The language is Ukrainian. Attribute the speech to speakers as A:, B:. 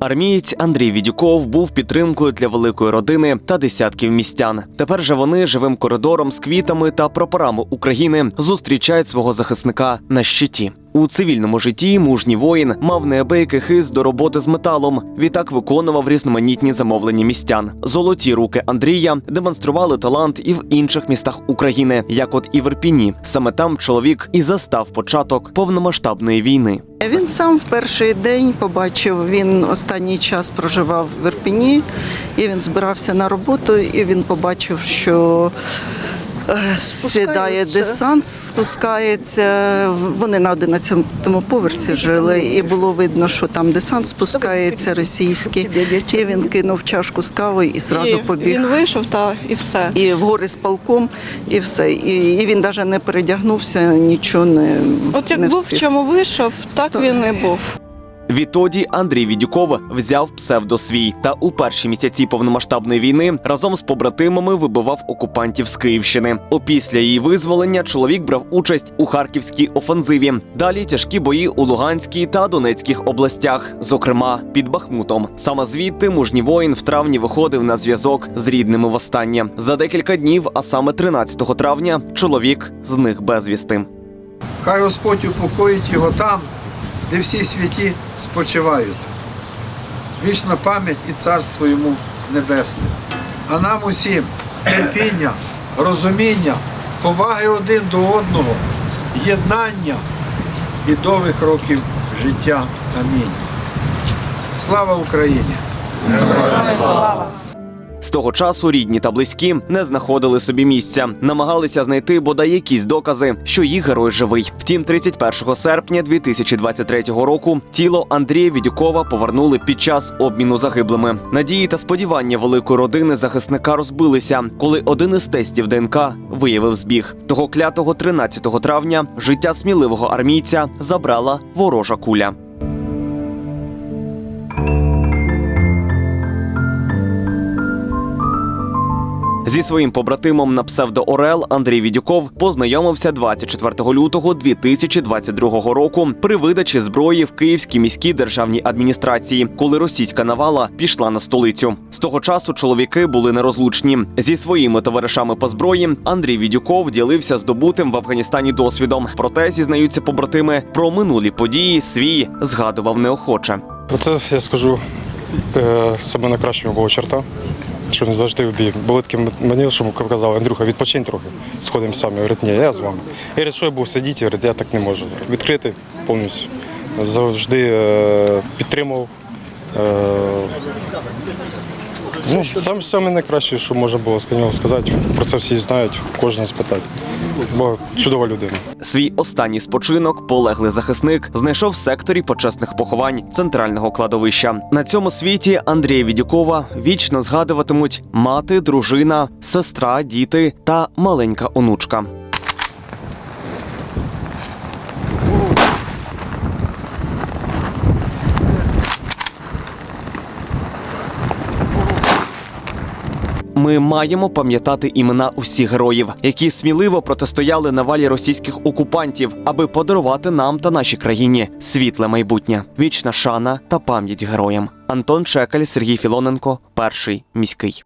A: Армієць Андрій Відюков був підтримкою для великої родини та десятків містян. Тепер же вони живим коридором з квітами та прапорами України зустрічають свого захисника на щиті. У цивільному житті мужній воїн мав неабиякий хист до роботи з металом. Відтак виконував різноманітні замовлення містян. Золоті руки Андрія демонстрували талант і в інших містах України, як от і в Ірпіні. Саме там чоловік і застав початок повномасштабної війни.
B: Він сам в перший день побачив, він останній час проживав в Ірпіні, і він збирався на роботу, і він побачив, що сідає десант, спускається. Вони на 11-му поверсі жили, і було видно, що там десант спускається російський. І він кинув чашку з кавою і зразу побіг.
C: Він вийшов та і все.
B: І в гори з полком, і все. І, і він навіть не передягнувся, нічого не
C: От як
B: не
C: був в чому вийшов, так
B: Так.
C: він і був.
A: Відтоді Андрій Відюков взяв псевдосвій та у перші місяці повномасштабної війни разом з побратимами вибивав окупантів з Київщини. Опісля її визволення чоловік брав участь у харківській офензиві. Далі тяжкі бої у Луганській та Донецьких областях, зокрема під Бахмутом. Саме звідти мужній воїн в травні виходив на зв'язок з рідними востаннє. За декілька днів, а саме 13 травня, чоловік зник безвісти.
D: Хай Господь упокоїть його там, де всі святі спочивають. Вічна пам'ять і царство йому небесне. А нам усім терпіння, розуміння, поваги один до одного, єднання і довгих років життя. Амінь. Слава Україні!
A: З того часу рідні та близькі не знаходили собі місця, намагалися знайти бодай якісь докази, що їх герой живий. Втім, 31 серпня 2023 року тіло Андрія Відюкова повернули під час обміну загиблими. Надії та сподівання великої родини захисника розбилися, коли один із тестів ДНК виявив збіг. Того клятого 13 травня життя сміливого армійця забрала ворожа куля. Зі своїм побратимом на псевдо Орел Андрій Відюков познайомився 24 лютого 2022 року при видачі зброї в Київській міській державній адміністрації, коли російська навала пішла на столицю. З того часу чоловіки були нерозлучні. Зі своїми товаришами по зброї Андрій Відюков ділився здобутим в Афганістані досвідом. Проте зізнаються побратими про минулі події. Свій згадував неохоче.
E: Оце я скажу е, саме найкращого була черта, що не завжди обіг. Були такі мені, що казали, Андрюха, відпочинь трохи, сходимо самі. Говорить, ні, я з вами. Я говорить, що я був сидіти, говорить, я так не можу. Відкритий повністю. Завжди е, підтримував. Ну, саме, саме найкраще, що можна було сказати. Про це всі знають, кожен спитати. Бо чудова людина.
A: Свій останній спочинок полеглий захисник знайшов в секторі почесних поховань центрального кладовища. На цьому світі Андрія Відюкова вічно згадуватимуть мати, дружина, сестра, діти та маленька онучка. Ми маємо пам'ятати імена усіх героїв, які сміливо протистояли навалі російських окупантів, аби подарувати нам та нашій країні світле майбутнє, вічна шана та пам'ять героям. Антон Чекаль, Сергій Філоненко, перший міський.